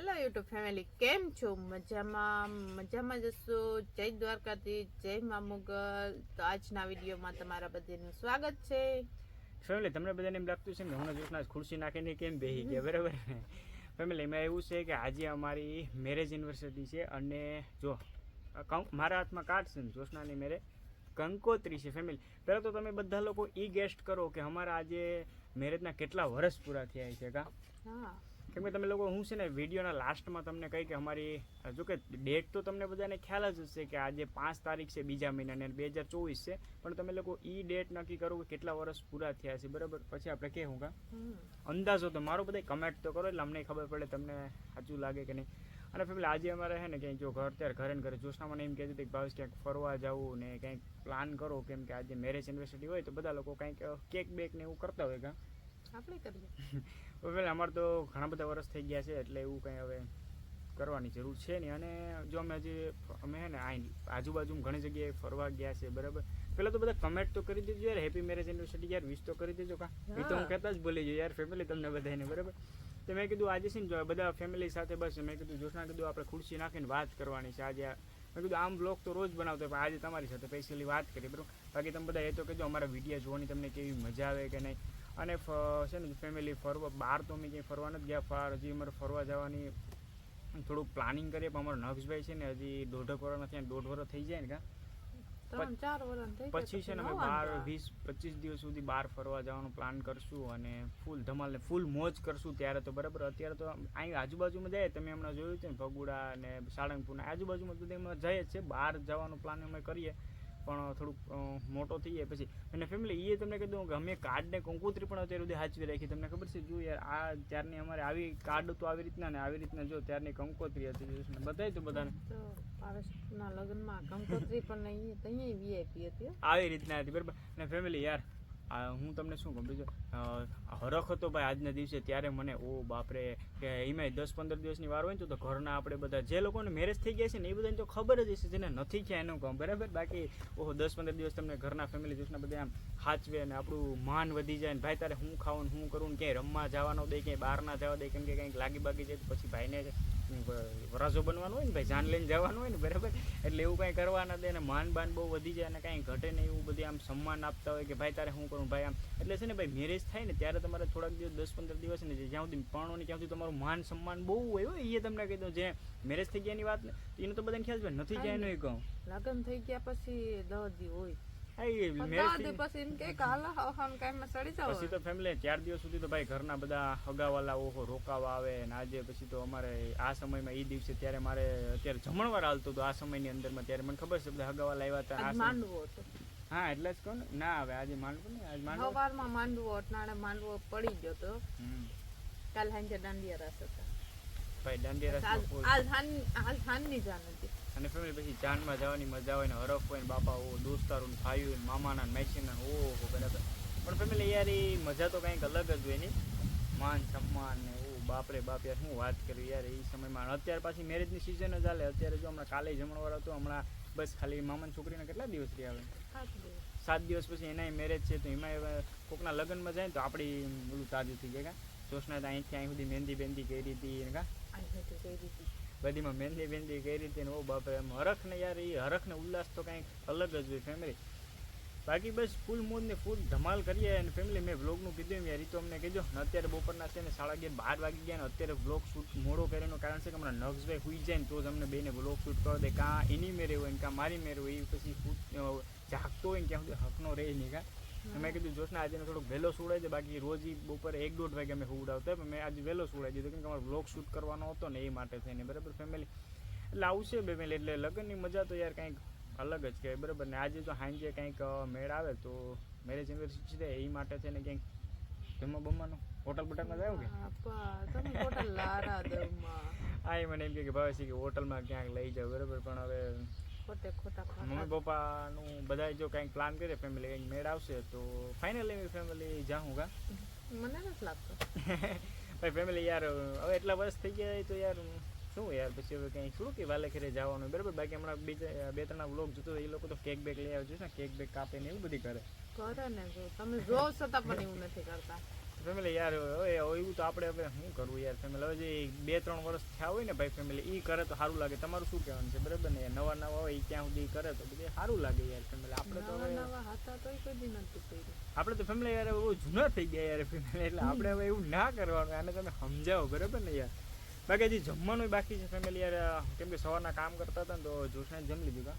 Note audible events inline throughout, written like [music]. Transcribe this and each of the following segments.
Hello YouTube family કેમ છો? મજામાં મજામાં જશો? જય દ્વારકાથી જય મા મુગલ. તો આજના વિડીયોમાં તમારા બધાનું સ્વાગત છે. ફેમિલી તમને બધાને એમ લાગતું છે ને હમણાં જોશના ખુરશી નાખીને કેમ બેહી ગયા? બરાબર? ફેમિલી એમાં એવું છે કે આજે અમારી મેરેજ યુનિવર્સિટી છે અને જો મારા હાથમાં કાર્ડ છે ને જોશનાની મેરેજ કંકોત્રી છે ફેમિલી પહેલાં તો તમે બધા લોકો ઈ ગેસ્ટ કરો કે અમારા આજે મેરેજના કેટલા વર્ષ પૂરા થયા છે કા? હા. કેમ કે તમે લોકો હું છે ને વિડીયોના લાસ્ટમાં તમને કહી કે અમારી જો કે ડેટ તો તમને બધાને ખ્યાલ જ હશે કે આજે પાંચ તારીખ છે બીજા મહિનાની અને બે હજાર ચોવીસ છે. પણ તમે લોકો ઈ ડેટ નક્કી કરો કે કેટલા વર્ષ પૂરા થયા છે બરાબર? પછી આપણે કહેવું કા? અંદાજો તો મારો બધા કમેન્ટ તો કરો એટલે અમને ખબર પડે તમને સાચું લાગે કે નહીં. અને ફેમિલી આજે અમારે છે ને ક્યાંક જો ઘર ત્યારે ઘરે ને ઘરે જોશના મને એમ કહેતી હતી કે ભાવેશ ક્યાંક ફરવા જવું ને કંઈક પ્લાન કરો કેમ કે આજે મેરેજ યુનિવર્સિટી હોય તો બધા લોકો કંઈક કેક બેક ને એવું કરતા હોય કા? આપણે કરીએ. [laughs] હવે અમારે તો ઘણા બધા વર્ષ થઈ ગયા છે એટલે એવું કંઈ હવે કરવાની જરૂર છે નહીં. અને જો અમે હજી અમે હે ને આજુબાજુ ઘણી જગ્યાએ ફરવા ગયા છે બરાબર? પહેલાં તો બધા કમેન્ટ તો કરી દેજો યાર હેપી મેરેજ યુનિવર્સિટી યાર વિશ તો કરી દેજો કા. એ તો હું કહેતા જ બોલી ગયો યાર ફેમિલી તમને બધાને બરાબર? તો મેં કીધું આજે છે ને બધા ફેમિલી સાથે બસ મેં કીધું જોશના કીધું આપણે ખુરશી નાખીને વાત કરવાની છે આજે મેં કીધું આમ બ્લોગ તો રોજ બનાવતો પણ આજે તમારી સાથે સ્પેશિયલી વાત કરી બરાબર? બાકી તમે બધા એ તો કહેજો અમારા વીડિયો જોવાની તમને કેવી મજા આવે કે નહીં. અને છે ને ફેમિલી ફરવા બહાર તો અમે ક્યાંય ફરવા નથી ગયા ફાર હજી અમારે ફરવા જવાની થોડુંક પ્લાનિંગ કરીએ પણ અમારો નક્ષભાઈ છે ને હજી દોઢક વર્ષ નથી દોઢ વર્ષ થઈ જાય ને કા? પછી છે ને અમે બાર વીસ પચીસ દિવસ સુધી બહાર ફરવા જવાનું પ્લાન કરશું અને ફૂલ ધમાલ ને ફૂલ મોજ કરશું ત્યારે તો બરાબર? અત્યારે તો અહીં આજુબાજુમાં જાય તમે હમણાં જોયું છે ને ભગુડા અને સાળંગપુરના આજુબાજુમાં તો અમે જઈએ છે બહાર જવાનો પ્લાન અમે કરીએ. પણ થોડુંક મોટો થઈ જાય પછી. અને ફેમિલી એ તમને કહી દઉં કે અમે કાર્ડને કંકોત્રી પણ અત્યારે સુધી સાચવી રાખી. તમને ખબર છે જો યાર આ ત્યારની અમારે આવી કાર્ડ તો આવી રીતના ને આવી રીતના જો ત્યારની કંકોત્રી હતી બતાવી તો બધાને. લગ્નમાં કંકોત્રી પણ આવી રીતના હતી બરાબર. અને ફેમિલી યાર આ હું તમને શું કહું, બીજું હરખ હતો ભાઈ આજના દિવસે, ત્યારે મને, ઓ બાપરે, કે એમાંય દસ પંદર દિવસની વાર હોય ને તો ઘરના આપણે બધા, જે લોકોને મેરેજ થઈ ગયા છે ને એ બધાને તો ખબર જ હશે, જેને નથી થયા એનું કામ, બરાબર? બાકી, ઓહો, દસ પંદર દિવસ તમને ઘરના ફેમિલી દિવસના બધા આમ હાચવે અને આપણું માન વધી જાય ને, ભાઈ તારે હું ખાવું હું કરું ને ક્યાંય રમવા જવાનો દે, ક્યાંય બહાર ના જવા દે, કેમ કે કંઈક લાગી બાગી જાય પછી ભાઈને વરાજો બનવાનું હોય ને ભાઈ જાન લઈને જવાનું હોય ને બરાબર? એટલે એવું કાંઈ કરવા ના દે અને માન બાન બહુ વધી જાય અને કાંઈ ઘટે નહીં એવું બધું આમ સન્માન આપતા હોય કે ભાઈ તારે શું કરું ભાઈ આમ. એટલે છે ને ભાઈ મેરેજ થાય ને ત્યારે તમારે થોડાક દિવસ દસ પંદર દિવસ ને જ્યાં સુધી પરણો ને ત્યાં સુધી તમારું માન સન્માન બહુ હોય. એ તમને કહી દઉં જે મેરેજ થઈ ગયાની વાત ને એનો તો બધાને ખ્યાલ છે નથી જાય નહીં એ કહું. લગ્ન થઈ ગયા પછી દસ દી હોય. હા એ પણ મેરેજ દસ દી પછી એમ કે કે હાલો હવન કાંઈમાં સડી જાઓ. પછી તો ફેમિલી ચાર દિવસ સુધી તો ભાઈ ઘરના બધા હગાવાલા ઓહો રોકાવા આવે અને આજે પછી તો અમારે આ સમયમાં એ દિવસે ત્યારે મારે અત્યારે જમણવાર હાલતું હતું આ સમયની અંદરમાં ત્યારે. મને ખબર છે બધા હગાવાલા આવ્યા હતા હા એટલે જ કહું ના હવે આજે માંડવો ને આજ માંડવું સવારમાં માંડવો માંડવો પડી ગયો તો કાલ સાંજે દાંડિયા રાસ હતા. ભાઈ દાંડિયા રાસ આજ હાન- આજ હાનની જાન હતી અને ફેમિલી પછી જાનમાં જવાની મજા હોય ને હરફ હોય ને બાપા ઓ દોસ્તારો ને ભાઈઓ ને મામાના ને મેચીના હો બરાબર. પણ ફેમિલી યાર એ મજા તો કંઈક અલગ જ હોય ને. માન સન્માન ને ઓ બાપરે બાપ યાર હું વાત કરું યાર એ સમયમાં. અત્યારે પાછી મેરેજની સિઝન જ ચાલે અત્યારે જો હમણાં કાલે જમણવાર હતો હમણાં બસ ખાલી મામાની છોકરીના કેટલા દિવસ થયા આવે સાત દિવસ. પછી એનાય મેરેજ છે તો એમાં કોકના લગ્નમાં જાય ને તો આપણી બધું તાજું થઈ જાય કા? જોશના તો અહીંથી અહીં સુધી મહેંદી બેંદી કરી હતી એને કા? બધીમાં મહેંદી બેંદી કરી હતી ને ઓ બાપરે, એમ હરખ ને યાર એ હરખ ને ઉલ્લાસ તો કાંઈક અલગ જ હોય ફેમિલી બાકી બસ ફૂલ મોજ ને ફૂલ ધમાલ કરીએ અને ફેમિલી મેં બ્લોગનું કીધું યાર એ તો અમને કહેજો. ને અત્યારે બપોરના છે ને સાડા અગિયાર, બાર વાગી ગયા ને અત્યારે બ્લોગ શૂટ મોડો કર્યાનું કારણ છે કે હમણાં નગ્સભાઈ હુઈ જાય ને તો જ અમને બેને વ્લોગ શૂટ કરો દે. કાં એની મેરે હોય ને કાં મારી મેરે હોય એ પછી જાગતો હોય ને ક્યાં સુધી હકનો રહે નહીં કાં. મેં કીધું જોશના આજે થોડોક વહેલો સુડાય છે બાકી રોજ બપોરે એક દોઢ વાગે અમે સુવડાવતા પણ મેં આજે વહેલો સુડાઈ દીધો કેમ કે અમારે વ્લોગ શૂટ કરવાનો હતો ને એ માટે થઈને બરાબર ફેમિલી એટલે આવશે ફેમિલી એટલે લગ્નની મજા તો યાર કંઈક અલગ જ કહેવાય બરાબર? ને આજે તો સાંજે કંઈક મેળ આવે તો મેરેજ એનિવર્સરી છે એ માટે છે ને કંઈક જમવા બમવાનું? હોટલ બોટલમાં જાવ કે. હા એ મને એમ કે ભાવે છે કે હોટલમાં ક્યાંક લઈ જાવ બરાબર? પણ હવે ખોટે ખોટા મમ્મી. પપ્પાનું બધાય જો કંઈક પ્લાન કરે ફેમિલી કંઈક મેળ આવશે તો ફાઇનલી ફેમિલી જાઉં કા? મને નથી લાગતું. [laughs] ભાઈ ફેમિલી યાર હવે એટલા વર્ષ થઈ ગયા તો યાર શું યાર પછી હવે કંઈ શું કે વાલે ઘરે જવાનું બરાબર બાકી હમણાં બીજા બે ત્રણ વ્લોગ જોતો એ લોકો તો કેક બેક લઈ આવજો ને કેક બેક કાપે ને એવું બધી કરે. કરે ને તમે જો છતાં પણ એવું નથી કરતા. ફેમિલી યાર હવે એવું તો આપણે હવે શું કરવું યાર? ફેમિલી હવે જે બે ત્રણ વર્ષ થયા હોય ને ભાઈ ફેમિલી એ કરે તો સારું લાગે. તમારું શું કહેવાનું છે? બરાબર ને? નવા નવા હોય એ ક્યાં સુધી કરે તો બધે સારું લાગે યાર ફેમિલી આપણે તો તોય આપણે તો ફેમિલી યાર બહુ જૂના થઈ ગયા યાર ફેમિલી એટલે આપણે હવે એવું ના કરવાનું. આને તમે સમજાવો બરાબર ને યાર? બાકી હજી જમવાનું બાકી છે ફેમિલી યાર. કેમ કે સવારના કામ કરતા હતા ને તો જોશને જમી લીધું કા?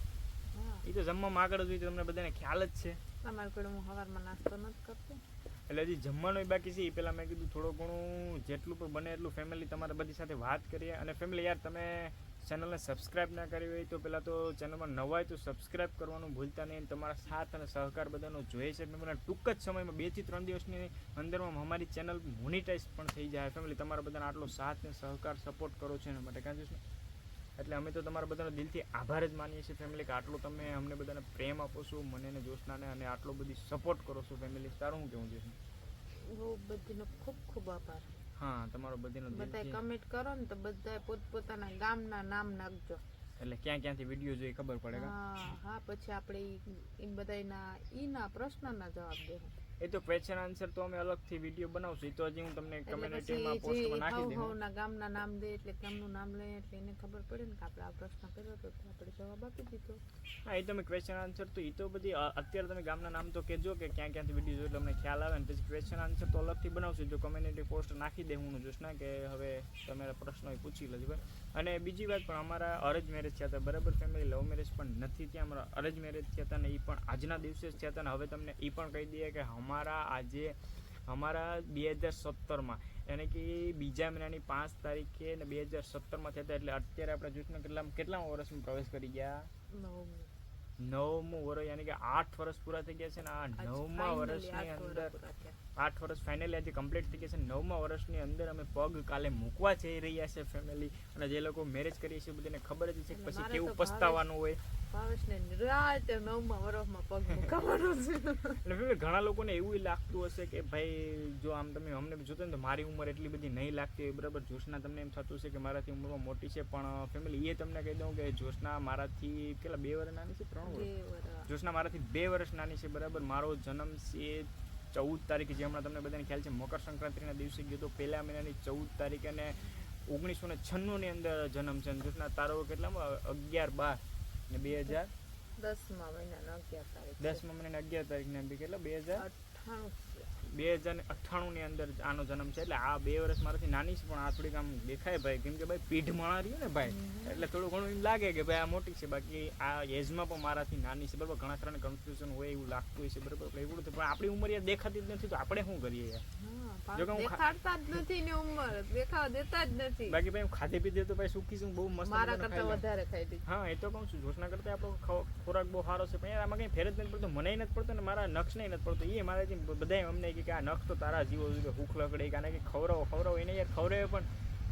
એ તો જમવામાં આગળ જ હોય તો તમને બધાને ખ્યાલ જ છે. તમારે કોઈ હું સવારમાં નાસ્તો નથી કરતી. એટલે હજી જમવાનું બાકી છે એ પહેલાં મેં કીધું થોડું ઘણું જેટલું પણ બને એટલું ફેમિલી તમારા બધી સાથે વાત કરીએ. અને ફેમિલી યાર, તમે ચેનલને સબસ્ક્રાઇબ ના કરી હોય તો પહેલાં તો ચેનલમાં નવા તો સબસ્ક્રાઇબ કરવાનું ભૂલતા નહીં. તમારા સાથ અને સહકાર બધાનો જોઈએ છે. ફેમિલી ટૂંક જ સમયમાં બેથી ત્રણ દિવસની અંદરમાં અમારી ચેનલ મોનિટાઈઝ પણ થઈ જાય. ફેમિલી તમારા બધાને આટલો સાથ અને સહકાર સપોર્ટ કરો છો એના માટે. કાંઈ એટલે અમે તો તમારા બધાનો દિલથી આભાર જ માનીએ છીએ ફેમિલી કે આટલો તમે અમને બધાને પ્રેમ આપો છો મને અને જોશનાને અને આટલો બધી સપોર્ટ કરો છો ફેમિલી તારું હું કેવું છે? બહુ બધીનો ખૂબ ખૂબ આભાર. હા તમારો બધીનો બધાય કમેન્ટ કરો ને તો બધા પોતપોતાના ગામના નામ નાખજો. એટલે ક્યાં ક્યાંથી વીડિયો જોઈ ખબર પડે હા હા પછી આપણે એ બધાના ઈના પ્રશ્નના જવાબ દેવું. એ તો ક્વેશ્ચન આન્સર તો અમે અલગથી વીડિયો બનાવશું. એ તો હજી હું તમને કમ્યુનિટીમાં પોસ્ટમાં નાખી દઉં હવના ગામના નામ દે એટલે ગામનું નામ લે એટલે એને ખબર પડે ને કે આપણે આ પ્રશ્ન કર્યો તો આપણે જવાબ આપી દીધો. હા એ તમે ક્વેશ્ચન આન્સર તો એ તો બધી અત્યારે તમે ગામના નામ તો કહેજો કે ક્યાં ક્યાંથી વીડિયો જોઈ એટલે અમને ખ્યાલ આવે ને પછી ક્વેશ્ચન આન્સર તો અલગથી બનાવશું. જો કમ્યુનિટી પોસ્ટ નાખી દે હું જોશ ના કે હવે તમારા પ્રશ્નો પૂછી લેજો બરાબર. અને બીજી વાત પણ અમારા અરેજ મેરેજ થયા હતા. બરાબર ફેમિલી લવ મેરેજ પણ નથી ત્યાં અમારા અરેજ મેરેજ થયા હતા ને એ પણ આજના દિવસે જ થયા હતા ને હવે તમને એ પણ કહી દઈએ કે અમારા આજે અમારા બે હજાર સત્તરમાં એને કે બીજા મહિનાની પાંચ તારીખે ને બે હજાર સત્તરમાં થયા હતા. એટલે અત્યારે આપણે જૂથના કેટલા કેટલા વર્ષમાં પ્રવેશ કરી ગયા? નવમું. વર્ષ યાની કે આઠ વર્ષ પૂરા થઈ ગયા છે ને આ નવમા વર્ષની અંદર આઠ વર્ષ ફાઇનલી આજે કમ્પ્લીટ થઈ ગયા છે નવમા વર્ષની અંદર અમે પગ કાલે મૂકવા જઈ રહ્યા છે ફેમિલી અને જે લોકો મેરેજ કરીએ છીએ બધાને ખબર જ છે પછી કેવું પસ્તાવાનું હોય ભાવેશને નિરાંતે નવમાં વર્ષમાં પગ મુકાવાનો છે. એટલે family ઘણા લોકોને એવું લાગતું હશે કે ભાઈ જો આમ તમે અમને જોતો ને તો મારી ઉંમર એટલી બધી નહીં લાગતી હોય. બરાબર જોશના તમને એમ થતું હશે કે મારાથી ઉંમરમાં મોટી છે પણ ફેમિલી એ તમને કહી દઉં કે જોશના મારાથી કેટલા બે વર્ષ નાની છે? ત્રણ વર્ષ. જોશના મારાથી બે વર્ષ નાની છે બરાબર. મારો જન્મ છે ચૌદ તારીખે જે હમણાં તમને બધાને ખ્યાલ છે મકર સંક્રાંતિના દિવસે ગયો તો પહેલા મહિનાની ચૌદ તારીખે અને ઓગણીસો ને છન્નુંની અંદર જન્મ છે. જોશના તારો કેટલામાં? અગિયાર બાર. ને બે હજાર? દસમા મહિનાના અગિયાર તારીખ દસમા મહિનાના અગિયાર તારીખને બી કેટલા? બે હજાર? અઠ્ઠાણું. બે હજાર અઠ્ઠાણુંની અંદર આનો જન્મ છે. એટલે આ બે વર્ષ મારાથી નાની છે પણ આ થોડીક આમ દેખાય ભાઈ. કેમ કે ભાઈ પીઢ માણા રહ્યું ને ભાઈ. એટલે થોડું ઘણું એમ લાગે કે ભાઈ આ મોટી છે. બાકી આ એજમાં પણ મારાથી નાની છે. બરાબર? ઘણા ખરાને કન્ફ્યુઝન હોય એવું લાગતું હોય છે. બરાબર? એટલે એવું પણ આપણી ઉંમર યાર દેખાતી જ નથી. તો આપણે શું કરીએ યાર? જો કે હું દેખાડતા જ નથી ને ઉંમર. દેખાવા દેતા જ નથી. બાકી ભાઈ હું ખાધે પીધે તો ભાઈ સુખી છું બહુ મસ્ત મારા કરતા વધારે ખાઈ લીધું. હા એ તો કહું છું જોશના કરતા આપણો ખોરાક બહુ સારો છે પણ આમાં કંઈ ફેર જ નથી પડતો મને નથી પડતો ને મારા નક્ષ નહીં નથી પડતો. એ મારાથી બધાય અમને કે આ નક્ષ તો તારા જીવો કે કે આને કે ખવડાવો ખવડાવો એને યાર ખવડાવે પણ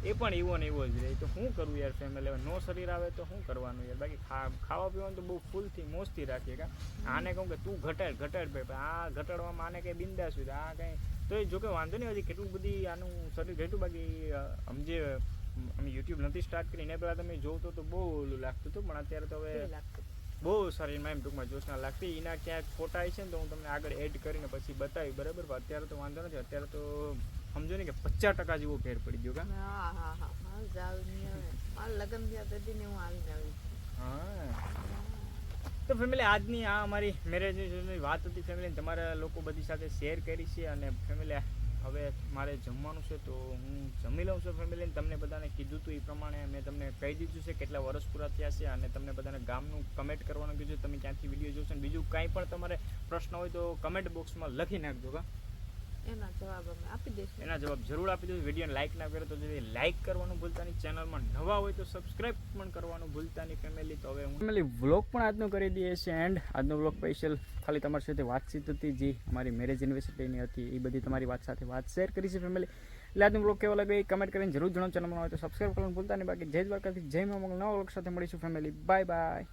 એ પણ એવો ને એવો જ રહે. તો શું કરવું યાર ફેમિલી નો શરીર આવે તો શું કરવાનું યાર? બાકી ખા- ખાવા પીવાનું તો બહુ ફૂલથી મોજથી રાખીએ કા? આને કહું કે તું ઘટાડ ઘટાડ ભાઈ. આ ઘટાડવામાં આને કંઈ બિંદાસ હોય આ કંઈ તો એ જોકે વાંધો નહીં હજી કેટલું બધી આનું શરીર ઘટ્યું. બાકી સમજે અમે યુટ્યુબ નથી સ્ટાર્ટ કરી એના પહેલાં તમે જોતો તો બહુ ઓલું લાગતું હતું પણ અત્યારે તો હવે બહુ શરીરમાં એમ ટૂંકમાં જોશ ના લાગતી. એના ક્યાંક ફોટા છે ને તો હું તમને આગળ એડ કરીને પછી બતાવી બરાબર? અત્યારે તો વાંધો નથી. અત્યારે તો સમજો ને કે પચાસ ટકા જેવો ફેર પડી ગયો કા? હા હા હા. મારા લગ્ન થયા તેથી ને હું આવીને આવી હા. તો ફેમિલી આજની આ અમારી મેરેજની વાત હતી ફેમિલી તમારા લોકો બધી સાથે શેર કરી છે અને ફેમિલી હવે મારે જમવાનું છે તો હું જમી લઉં છું ફેમિલીને તમને બધાને કીધું હતું એ પ્રમાણે મેં તમને કહી દીધું છે કેટલા વર્ષ પૂરા થયા છે અને તમને બધાને ગામનું કમેન્ટ કરવાનું કીધું તમે ક્યાંથી વીડિયો જોશો અને બીજું કાંઈ પણ તમારે પ્રશ્ન હોય તો કમેન્ટ બોક્સમાં લખી નાખજો કા. એના જવાબ અમે આપી દઈશું. એના જવાબ જરૂર આપી દો વિડીયોને લાઇક ના કરે તો લાઇક કરવાનું ભૂલતા નહીં. ચેનલમાં નવા હોય તો સબસ્ક્રાઇબ પણ કરવાનું ભૂલતા નહીં ફેમિલી તો હવે હું ફેમિલી વ્લોગ પણ આજનો કરી દઈએ છીએ. એન્ડ આજનો વ્લોગ સ્પેશિયલ ખાલી તમારી સાથે વાતચીત હતી જે અમારી મેરેજ યુનિવર્સિટીની હતી. એ બધી તમારી વાત સાથે વાત શેર કરી છે ફેમિલી એટલે આજનો વ્લોગ કેવો લાગે એ કમેન્ટ કરીને જરૂર જણાવો ચેનલમાં હોય તો સબસ્ક્રાઇબ કરવાનું ભૂલતા નહીં. બાકી જય દ્વારકાથી જય મા મંગલ નવા વ્લોગ સાથે મળીશું ફેમિલી બાય બાય